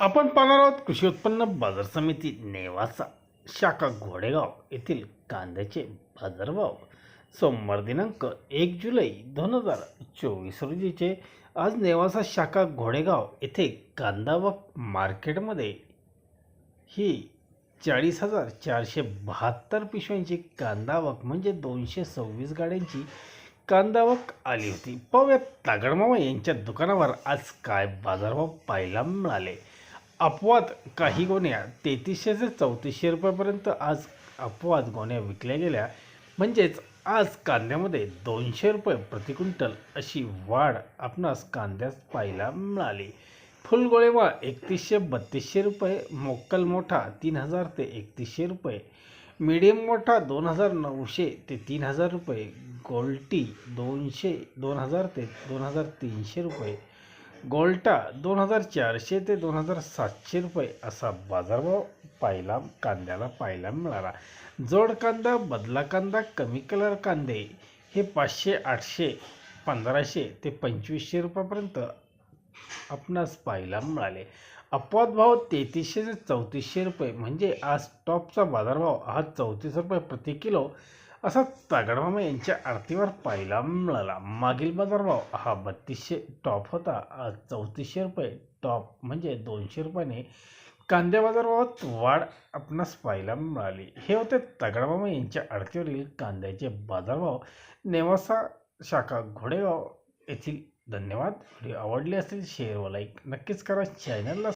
आपण पाहणार आहोत कृषी उत्पन्न बाजार समिती नेवासा शाखा घोडेगाव येथील कांद्याचे बाजारभाव. सोमवार दिनांक एक जुलै दोन हजार चोवीस रोजीचे. आज नेवासा शाखा घोडेगाव येथे कांदा व मार्केटमध्ये ही चाळीस हजार चारशे बहात्तर पिशव्यांची कांदावक म्हणजे दोनशे सव्वीस गाड्यांची कांदावक आली होती. पाहूया तागडमामा यांच्या दुकानावर आज काय बाजारभाव पाहायला मिळाले? अपवाद काही गोण्या तेहतीसशे ते चौतीसशे रुपयापर्यंत आज अपवाद गोण्या विकल्या गेल्या. म्हणजेच आज कांद्यामध्ये दोनशे रुपये प्रति क्विंटल अशी वाढ आपणास कांद्यास पाहायला मिळाली. फुलगोळेवा एकतीसशे बत्तीसशे रुपये मोक्कल मोठा तीन हजार ते एकतीसशे रुपये मीडियम मोठा दोन हजार नऊशे ते तीन हजार रुपये गोल्टी दोनशे दोन हजार ते दोन हजार तीनशे रुपये गोल्टा दोन हजार चारशे ते दोन हजार सातशे रुपये असा बाजारभाव पाहायला कांद्याला पाहायला मिळाला. जोड कांदा बदला कांदा कमी कलर कांदे हे पाचशे आठशे पंधराशे ते पंचवीसशे रुपयापर्यंत आपणास पाहायला मिळाले. अपवाद भाव तेहतीसशे ते चौतीसशे रुपये. म्हणजे आज टॉपचा बाजारभाव हा चौतीस रुपये प्रति किलो असा तागडमामा यांच्या आरतीवर पाहायला मिळाला. मागील बाजारभाव हा बत्तीसशे टॉप होता. आज चौतीसशे रुपये टॉप म्हणजे दोनशे रुपयाने कांद्या बाजारभावात वाढ आपणास पाहायला मिळाली. हे होते तगडमामा यांच्या आरतीवरील कांद्याचे बाजारभाव. नेवासा शाखा घोडेगाव येथील धन्यवाद. व्हिडिओ आवडले असेल शेअर व लाईक नक्कीच करा. चॅनलला